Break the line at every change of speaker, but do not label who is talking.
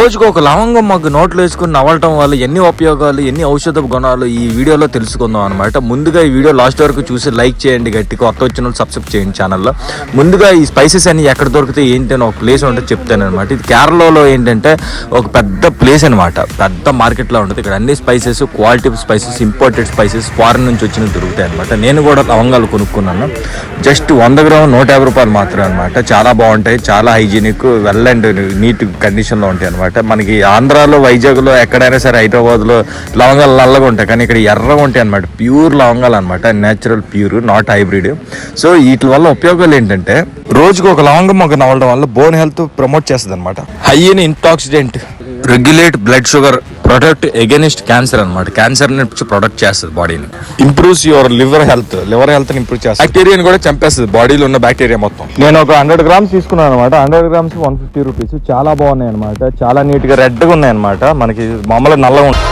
రోజుకు ఒక లవంగం మాకు నోట్లో వేసుకుని నవ్వటం వల్ల ఎన్ని ఉపయోగాలు ఎన్ని ఔషధ గుణాలు ఈ వీడియోలో తెలుసుకుందాం అనమాట ముందుగా ఈ వీడియో లాస్ట్ వరకు చూసి లైక్ చేయండి గట్టి కొత్త వచ్చిన సబ్స్క్రైబ్ చేయండి ఛానల్లో. ముందుగా ఈ స్పైసెస్ అన్ని ఎక్కడ దొరికితే ఏంటి అని ఒక ప్లేస్ ఉంటే చెప్తాను అనమాట ఇది కేరళలో ఏంటంటే ఒక పెద్ద ప్లేస్ అనమాట పెద్ద మార్కెట్లో ఉంటుంది. ఇక్కడ అన్ని spices quality spices imported spices foreign నుంచి వచ్చినవి దొరుకుతాయి అనమాట నేను కూడా లవంగాలు కొనుక్కున్నాను. జస్ట్ వంద గ్రామ్ నూట యాభై రూపాయలు మాత్రమే అనమాట చాలా బాగుంటాయి. చాలా హైజీనిక్ వెల్ అండ్ నీట్ కండిషన్లో ఉంటాయి అనమాట మనకి ఆంధ్రాలో వైజాగ్లో ఎక్కడైనా సరే హైదరాబాద్లో లవంగాలు నల్లగా ఉంటాయి. కానీ ఇక్కడ ఎర్రగా ఉంటాయి అనమాట ప్యూర్ లవంగాలు అనమాట natural pure not hybrid so వీటి వల్ల ఉపయోగాలు ఏంటంటే రోజుకు ఒక లవంగం మొగ్గ నవ్వడం వల్ల బోన్ హెల్త్ ప్రమోట్ చేస్తుంది అనమాట high in antioxidant regulate blood sugar protect against cancer అనమాట క్యాన్సర్ నుంచి ప్రొటెక్ట్ చేస్తుంది బాడీని improves your liver health liver health improve చేస్తుంది. బ్యాక్టీరియాని కూడా చంపేస్తుంది. బాడీలో ఉన్న బ్యాక్టీరియా మొత్తం. నేను ఒక హండ్రెడ్ గ్రామ్స్ తీసుకున్నాను అనమాట hundred grams one fifty rupees చాలా బాగున్నాయి అనమాట చాలా నీట్గా రెడ్గా ఉన్నాయి అనమాట మనకి మామూలుగా నల్లగా ఉంటాయి